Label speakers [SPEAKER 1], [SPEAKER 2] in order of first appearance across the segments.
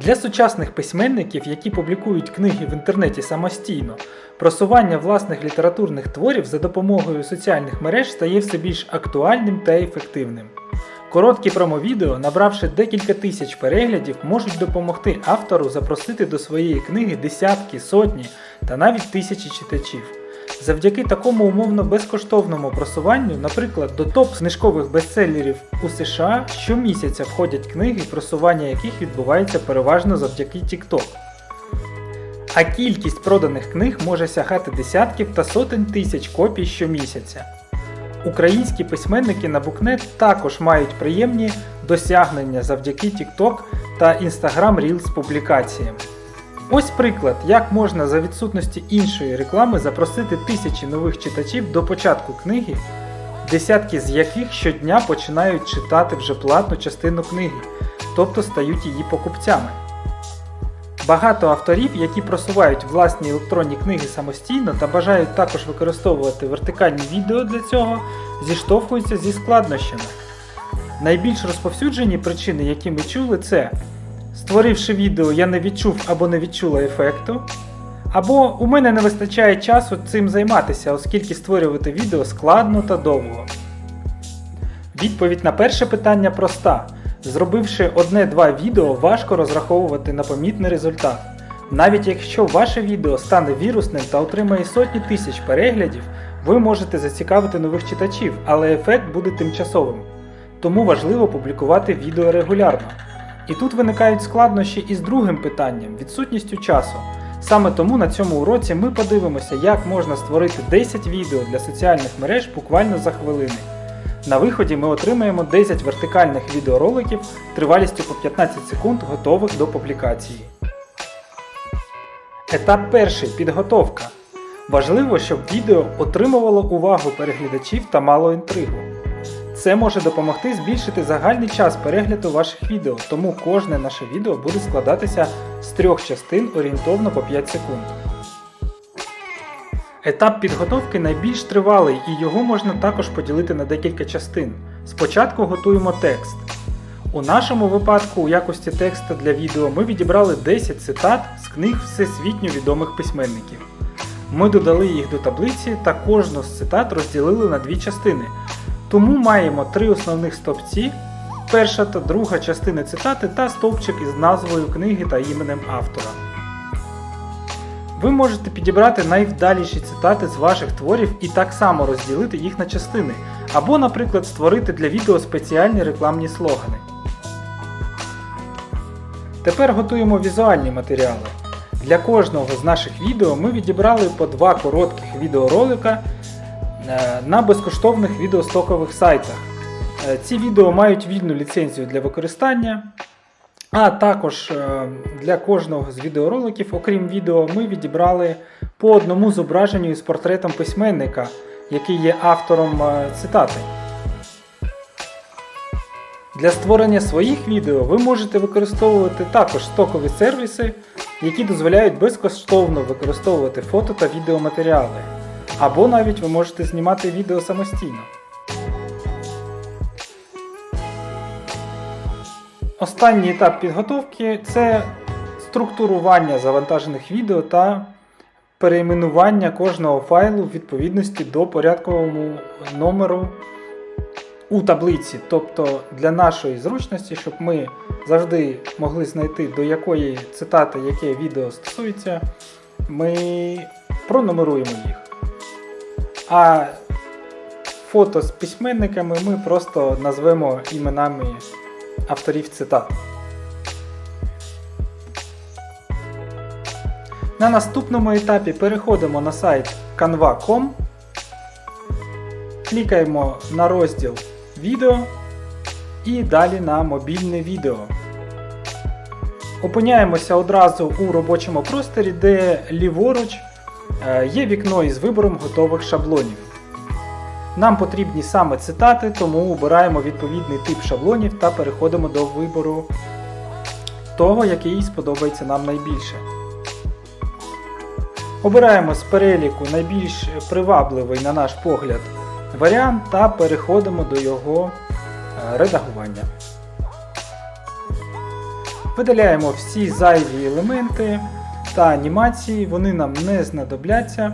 [SPEAKER 1] Для сучасних письменників, які публікують книги в інтернеті самостійно, просування власних літературних творів за допомогою соціальних мереж стає все більш актуальним та ефективним. Короткі промовідео, набравши декілька тисяч переглядів, можуть допомогти автору запросити до своєї книги десятки, сотні та навіть тисячі читачів. Завдяки такому умовно безкоштовному просуванню, наприклад, до топ книжкових бестселерів у США щомісяця входять книги, просування яких відбувається переважно завдяки TikTok. А кількість проданих книг може сягати десятків та сотень тисяч копій щомісяця. Українські письменники на Букнет також мають приємні досягнення завдяки TikTok та Instagram Reels публікаціям. Ось приклад, як можна за відсутності іншої реклами запросити тисячі нових читачів до початку книги, десятки з яких щодня починають читати вже платну частину книги, тобто стають її покупцями. Багато авторів, які просувають власні електронні книги самостійно та бажають також використовувати вертикальні відео для цього, зіштовхуються зі складнощами. Найбільш розповсюджені причини, які ми чули, це створивши відео, я не відчув або не відчула ефекту. Або у мене не вистачає часу цим займатися, оскільки створювати відео складно та довго. Відповідь на перше питання проста. Зробивши одне-два відео, важко розраховувати на помітний результат. Навіть якщо ваше відео стане вірусним та отримає сотні тисяч переглядів, ви можете зацікавити нових читачів, але ефект буде тимчасовим. Тому важливо публікувати відео регулярно. І тут виникають складнощі із другим питанням відсутністю часу. Саме тому на цьому уроці ми подивимося, як можна створити 10 відео для соціальних мереж буквально за хвилини. На виході ми отримаємо 10 вертикальних відеороликів тривалістю по 15 секунд, готових до публікації. Етап перший підготовка. Важливо, щоб відео отримувало увагу переглядачів та мало інтригу. Це може допомогти збільшити загальний час перегляду ваших відео, тому кожне наше відео буде складатися з трьох частин орієнтовно по 5 секунд. Етап підготовки найбільш тривалий і його можна також поділити на декілька частин. Спочатку готуємо текст. У нашому випадку, у якості текста для відео, ми відібрали 10 цитат з книг всесвітньо відомих письменників. Ми додали їх до таблиці та кожну з цитат розділили на дві частини. Тому маємо три основних стовпці, перша та друга частини цитати та стовпчик із назвою книги та іменем автора. Ви можете підібрати найвдаліші цитати з ваших творів і так само розділити їх на частини, або, наприклад, створити для відео спеціальні рекламні слогани. Тепер готуємо візуальні матеріали. Для кожного з наших відео ми відібрали по два коротких відеоролика на безкоштовних відеостокових сайтах. Е, Ці відео мають вільну ліцензію для використання. А також е, для кожного з відеороликів, окрім відео, ми відібрали по одному зображенню із портретом письменника, який є автором е, цитати. Для створення своїх відео ви можете використовувати також стокові сервіси, які дозволяють безкоштовно використовувати фото та відеоматеріали. Або навіть ви можете знімати відео самостійно. Останній етап підготовки це структурування завантажених відео та перейменування кожного файлу в відповідності до порядковому номеру у таблиці. Тобто для нашої зручності, щоб ми завжди могли знайти до якої цитати яке відео стосується, ми пронумеруємо їх. А фото з письменниками ми просто назвемо іменами авторів цитат. На наступному етапі переходимо на сайт canva.com, клікаємо на розділ Відео і далі на мобільне відео. Опиняємося одразу у робочому просторі, де ліворуч є вікно із вибором готових шаблонів. Нам потрібні саме цитати, тому обираємо відповідний тип шаблонів та переходимо до вибору того, який сподобається нам найбільше. Обираємо з переліку найбільш привабливий, на наш погляд, варіант та переходимо до його е, редагування. Видаляємо всі зайві елементи та анімації, вони нам не знадобляться.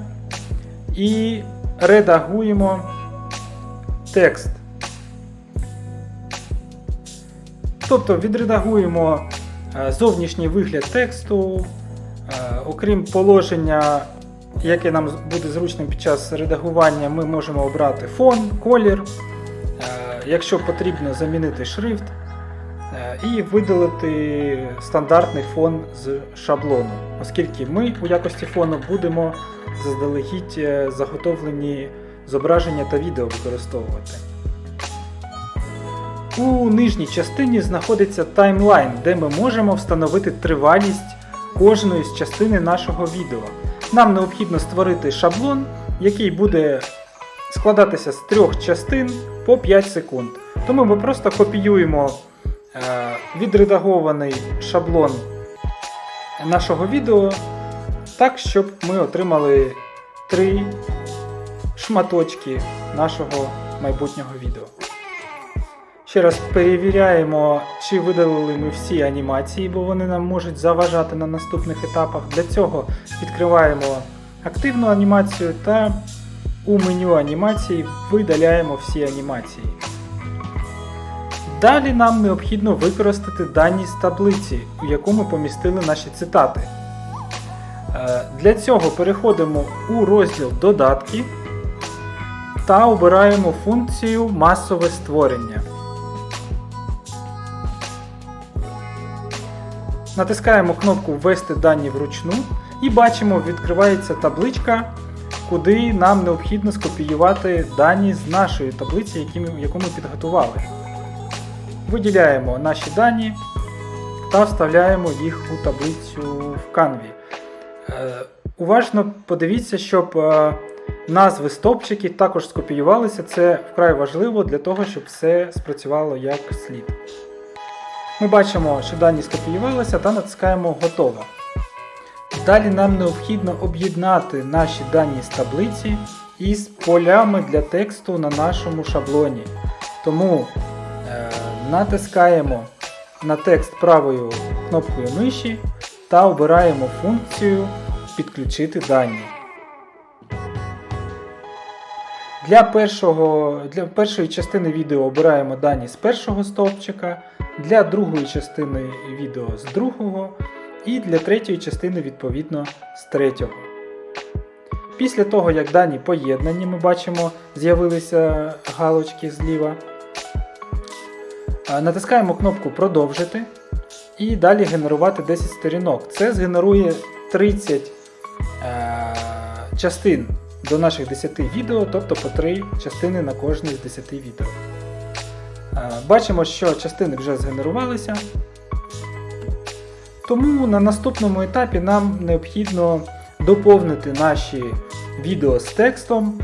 [SPEAKER 1] І редагуємо текст. Тобто відредагуємо е, зовнішній вигляд тексту, е, окрім положення, яке нам буде зручним під час редагування, ми можемо обрати фон, колір, е, якщо потрібно замінити шрифт, і видалити стандартний фон з шаблону, оскільки ми у якості фону будемо заздалегідь е, заготовлені зображення та відео використовувати. У нижній частині знаходиться таймлайн, де ми можемо встановити тривалість кожної з частини нашого відео. Нам необхідно створити шаблон, який буде складатися з трьох частин по 5 секунд. Тому ми просто копіюємо відредагований шаблон нашого відео так, щоб ми отримали три шматочки нашого майбутнього відео. Ще раз перевіряємо, чи видалили ми всі анімації, бо вони нам можуть заважати на наступних етапах. Для цього відкриваємо активну анімацію та у меню анімації видаляємо всі анімації. Далі нам необхідно використати дані з таблиці, у яку ми помістили наші цитати. Е, Для цього переходимо у розділ Додатки та обираємо функцію Масове створення. Натискаємо кнопку Ввести дані вручну і бачимо, відкривається табличка, куди нам необхідно скопіювати дані з нашої таблиці, яку ми підготували. Виділяємо наші дані та вставляємо їх у таблицю в Canvі. Е, Уважно подивіться, щоб е, назви стопчиків також скопіювалися. Це вкрай важливо для того, щоб все спрацювало як слід. Ми бачимо, що дані скопіювалися та натискаємо Готово. Далі нам необхідно об'єднати наші дані з таблиці із полями для тексту на нашому шаблоні. Тому натискаємо на текст правою кнопкою миші та обираємо функцію Підключити дані. Для, першого, для першої частини відео обираємо дані з першого стовпчика, для другої частини відео з другого і для третьої частини відповідно з третього. Після того, як дані поєднані, ми бачимо, з'явилися галочки зліва. Натискаємо кнопку Продовжити і далі генерувати 10 сторінок. Це згенерує 30 е, частин до наших 10 відео, тобто по 3 частини на кожне з 10 відео. Е, Бачимо, що частини вже згенерувалися. Тому на наступному етапі нам необхідно доповнити наші відео з текстом,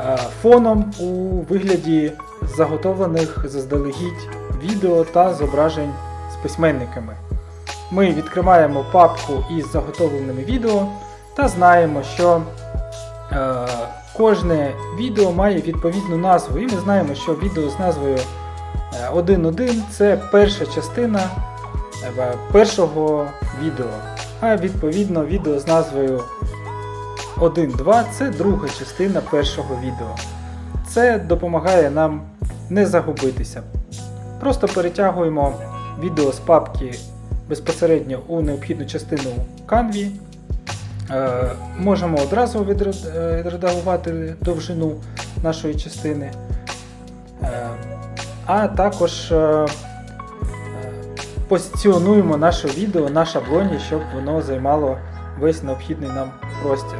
[SPEAKER 1] е, фоном у вигляді заготовлених заздалегідь відео та зображень з письменниками. Ми відкриваємо папку із заготовленими відео та знаємо, що е, кожне відео має відповідну назву, і ми знаємо, що відео з назвою е, 1.1 це перша частина е, першого відео. А відповідно відео з назвою 1.2 це друга частина першого відео. Це допомагає нам не загубитися. Просто перетягуємо відео з папки безпосередньо у необхідну частину Canvі. Е, можемо одразу е, відредагувати довжину нашої частини. Е, а також позиціонуємо наше відео на шаблоні, щоб воно займало весь необхідний нам простір.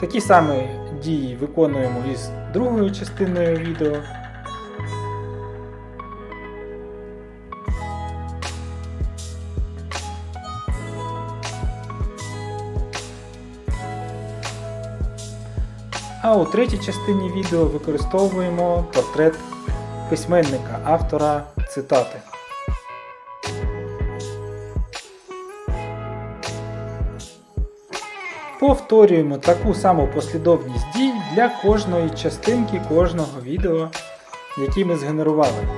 [SPEAKER 1] Такі самі дії виконуємо із другою частиною відео. А у третій частині відео використовуємо портрет письменника, автора цитати. Повторюємо таку саму послідовність дій для кожної частинки кожного відео, які ми згенерували.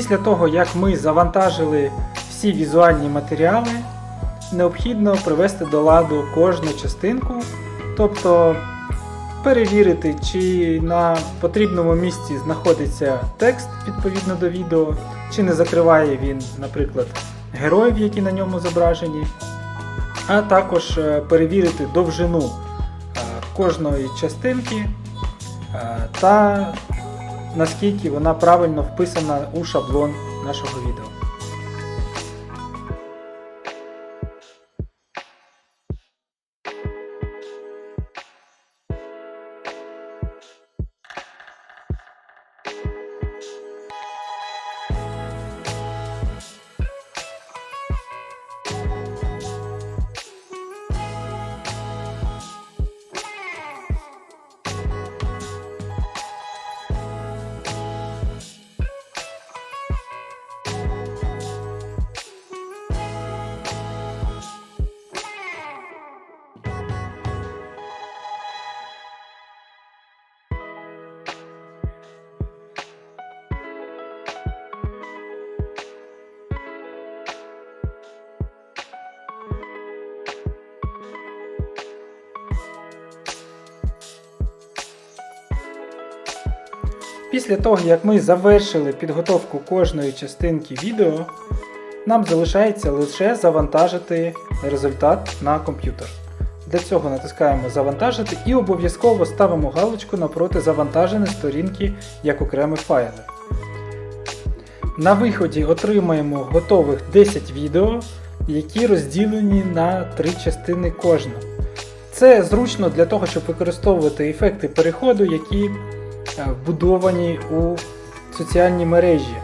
[SPEAKER 1] Після того, як ми завантажили всі візуальні матеріали, необхідно привести до ладу кожну частинку, тобто перевірити, чи на потрібному місці знаходиться текст відповідно до відео, чи не закриває він, наприклад, героїв, які на ньому зображені, а також е, перевірити довжину е, кожної частинки е, та наскільки вона правильно вписана у шаблон нашого відео. Після того, як ми завершили підготовку кожної частинки відео, нам залишається лише завантажити результат на комп'ютер. Для цього натискаємо Завантажити і обов'язково ставимо галочку напроти завантажені сторінки як окремі файли. На виході отримаємо готових 10 відео, які розділені на три частини кожна. Це зручно для того, щоб використовувати ефекти переходу, які вбудовані у соціальні мережі.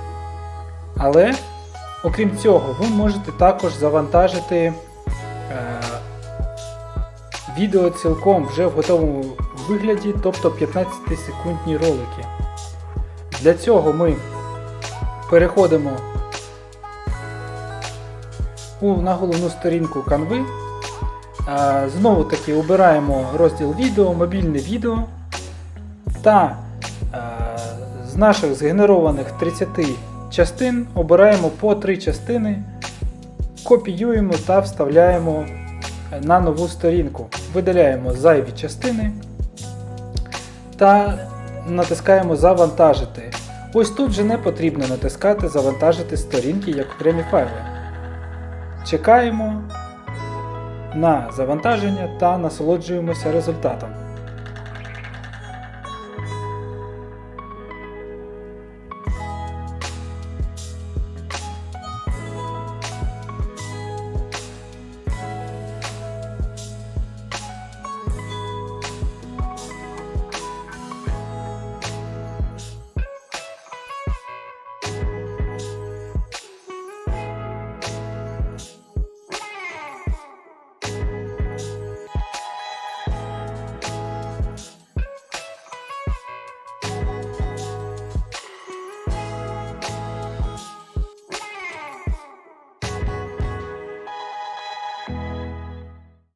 [SPEAKER 1] Але, окрім цього, ви можете також завантажити е, відео цілком вже в готовому вигляді, тобто 15-секундні ролики. Для цього ми переходимо у, на головну сторінку канви. Е, Знову таки обираємо розділ відео, мобільне відео та е, з наших згенерованих 30 частин обираємо по 3 частини, копіюємо та вставляємо на нову сторінку. Видаляємо зайві частини та натискаємо Завантажити. Ось тут же не потрібно натискати Завантажити сторінки як окремі файли. Чекаємо на завантаження та насолоджуємося результатом.